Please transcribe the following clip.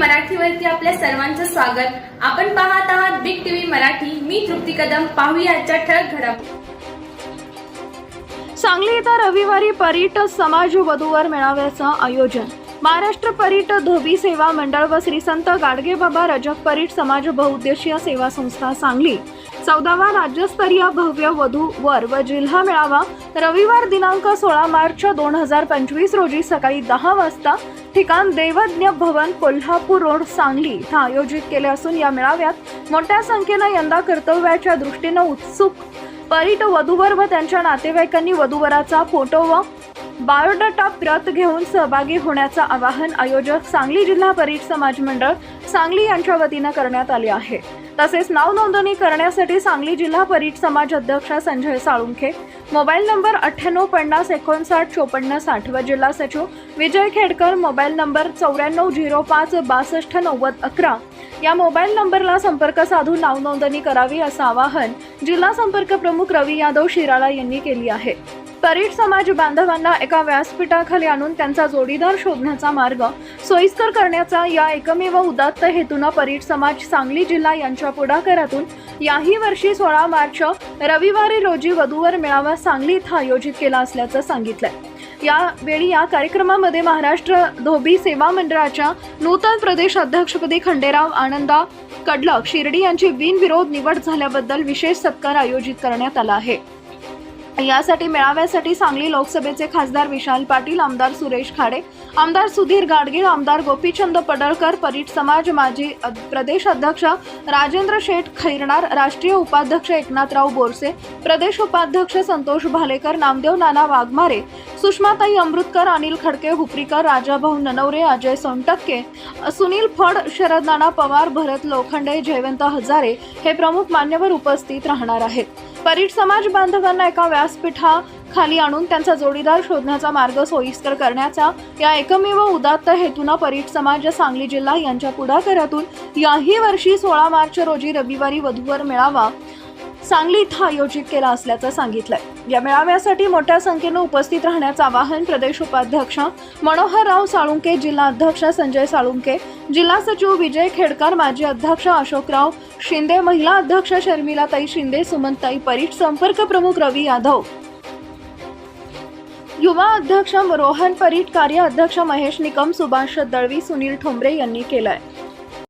मराठीवरती आपल्या सर्वांचं स्वागत. आपण पाहत आहात बिग टीव्ही मराठी. मी तृप्ती कदम. पाहूया आजच्या ठळक घडामोडी. सांगली इथं रविवारी पर्यटक समाज वधूवर मेळाव्याचं आयोजन. महाराष्ट्र परीट धोबी सेवा मंडळ व श्री संत गाडगेबाबा रजक परीट समाज बहुउद्देशीय सेवा संस्था सांगली. चौदावा राज्यस्तरीय भव्य वधू वर व जिल्हा मेळावा रविवार दिनांक सोळा मार्च दोन हजार पंचवीस रोजी सकाळी दहा वाजता ठिकाण देवज्ञ भवन कोल्हापूर रोड सांगली इथं आयोजित केले असून या मेळाव्यात मोठ्या संख्येनं यंदा कर्तव्याच्या दृष्टीनं उत्सुक परीट वधूवर व त्यांच्या नातेवाईकांनी वधूवराचा फोटो व बायोडाटा प्रत घेऊन सहभागी होण्याचं आवाहन आयोजक सांगली जिल्हा परीट समाज मंडळ सांगली यांच्या वतीनं करण्यात आले आहे. तसेच नाव नोंदणी करण्यासाठी सांगली जिल्हा परीट समाज अध्यक्ष संजय साळुंखे मोबाईल नंबर अठ्ठ्याण्णव पन्नास एकोणसाठ चोपन्न साठ व जिल्हा सचिव विजय खेडकर मोबाईल नंबर चौऱ्याण्णव झिरो पाच बासष्ट नव्वद अकरा. या मोबाईल नंबरला संपर्क साधून नाव नोंदणी करावी असं आवाहन जिल्हा संपर्क प्रमुख रवी यादव शिराळा यांनी केली आहे. परीड समाज बांधवांना एका व्यासपीठाखाली आणून त्यांचा जोडीदार शोधण्याचा मार्ग सोयीस्कर करण्याचा या एकमेव उदात्त हेतून परीट समाज सांगली जिल्हा यांच्या पुढाकारातून याही वर्षी सोळा मार्च रविवारी रोजी वधूवर मेळावा सांगली इथं आयोजित केला असल्याचं सांगितलंय. यावेळी या कार्यक्रमामध्ये महाराष्ट्र धोबी सेवा मंडळाच्या नूतन प्रदेश अध्यक्षपदी खंडेराव आनंदा कडलक शिर्डी यांची बिनविरोध निवड झाल्याबद्दल विशेष सत्कार आयोजित करण्यात आला आहे. यासाठी मेळाव्यासाठी सांगली लोकसभेचे खासदार विशाल पाटील आमदार सुरेश खाडे आमदार सुधीर गाडगीळ आमदार गोपीचंद पडळकर परीट समाज माजी अ- प्रदेश अध्यक्ष राजेंद्र शेठ खैरनार राष्ट्रीय उपाध्यक्ष एकनाथराव बोरसे प्रदेश उपाध्यक्ष संतोष भालेकर नामदेव नाना वाघमारे सुषमाताई अमृतकर अनिल खडके हुपरीकर राजाभाऊ ननवरे अजय सोनटक्के सुनील फड शरद नाना पवार भरत लोखंडे जयवंत हजारे हे प्रमुख मान्यवर उपस्थित राहणार आहेत. परीट समाज बांधवांना एका व्यासपीठाखाली आणून त्यांचा जोडीदार शोधण्याचा मार्ग सोयीस्कर करण्याचा या एकमेव उदात्त हेतूनं परीट समाज सांगली जिल्हा यांच्या पुढाकारातून याही वर्षी सोळा मार्च रोजी रविवारी वधूवर मेळावा सांगली इथं आयोजित केला असल्याचं सांगितलंय. या मेळाव्यासाठी मोठ्या संख्येनं उपस्थित राहण्याचं आवाहन प्रदेश उपाध्यक्ष मनोहरराव साळुंके जिल्हा अध्यक्ष संजय साळुंके जिल्हा सचिव विजय खेडकर माजी अध्यक्ष अशोकराव शिंदे महिला अध्यक्ष शर्मिलाताई शिंदे सुमनताई परीट संपर्क प्रमुख रवी यादव. युवा अध्यक्ष रोहन परीट कार्य अध्यक्ष महेश निकम सुभाष दळवी सुनील ठोंबरे यांनी केलंय.